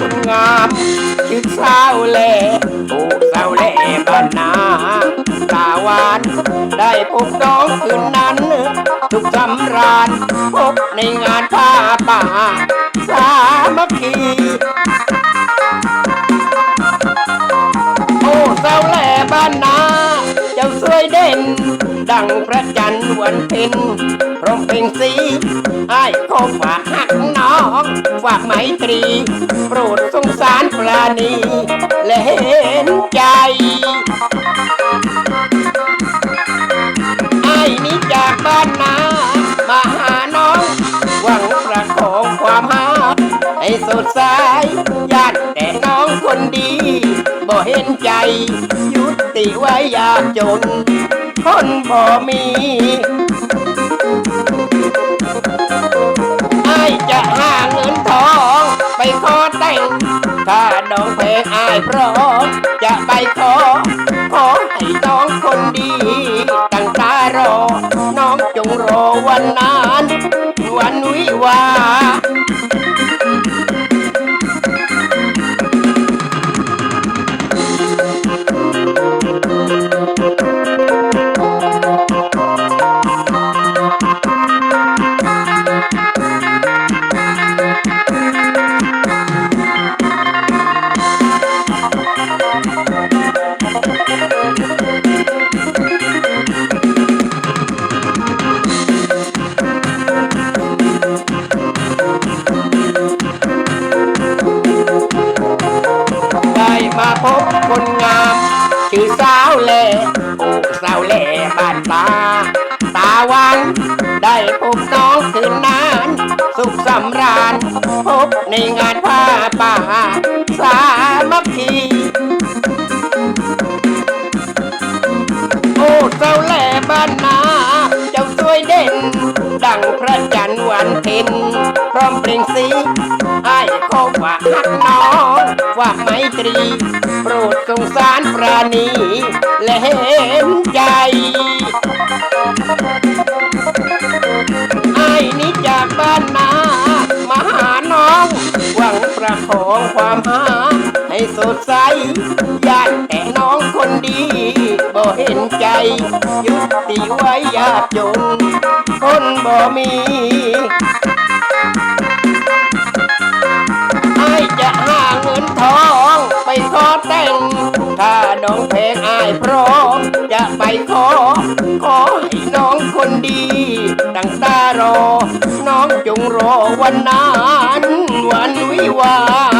คนงามคิดเศร้าเล่โอ้เศร้าเล่บ้านนาตาหวาน ได้พบน้องคืนนั้น ทุกจำรานพบในงานผ้าป่า สามัคคี ดังพระจันทร์วันเพ็ญพร้อมเพลงสีไอ้ขอฝากหักน้องฝากไมตรี โปรดสงสารปราณีและเห็นใจไอ้นี้จากบ้านนามาหาน้องหวังประคองความหาให้สดใสญาติแต่น้องคนดีบ่เห็นใจ ยุติไว้ยากจน คนบ่มีไอจะหาเงินทอง ไปขอแต่ง ถ้าดองเพลงอายพร้อมจะไปขอ ขอให้น้องคนดี ตั้งตารอ น้องจงรอวันนั้น ได้พบน้องคืนนั้น สุขสำราญ พบในงานผ้าป่า สามัคคีโอ้เจ้าแหล่บ้านนา เจ้าสวยเด่น ดังพระจันทร์วันเพ็ญพร้อมเพลงสีไอ้ายขอฝากหักน้องฝาไมตรี โปรดสงสารปราณีและเห็นใจ ระคองความหา ให้สดใสญาติแต่น้องคนดีบ่เห็นใจยุติไว้ยากจน คนบ่มีไอจะหาเงินทองไปขอแต่ง ถ้าน้องเพลงอายพร้อมจะไปขอ ขอให้น้องคนดีตั้งตารอ น้องจงรอวันนั้น วันวิวาห์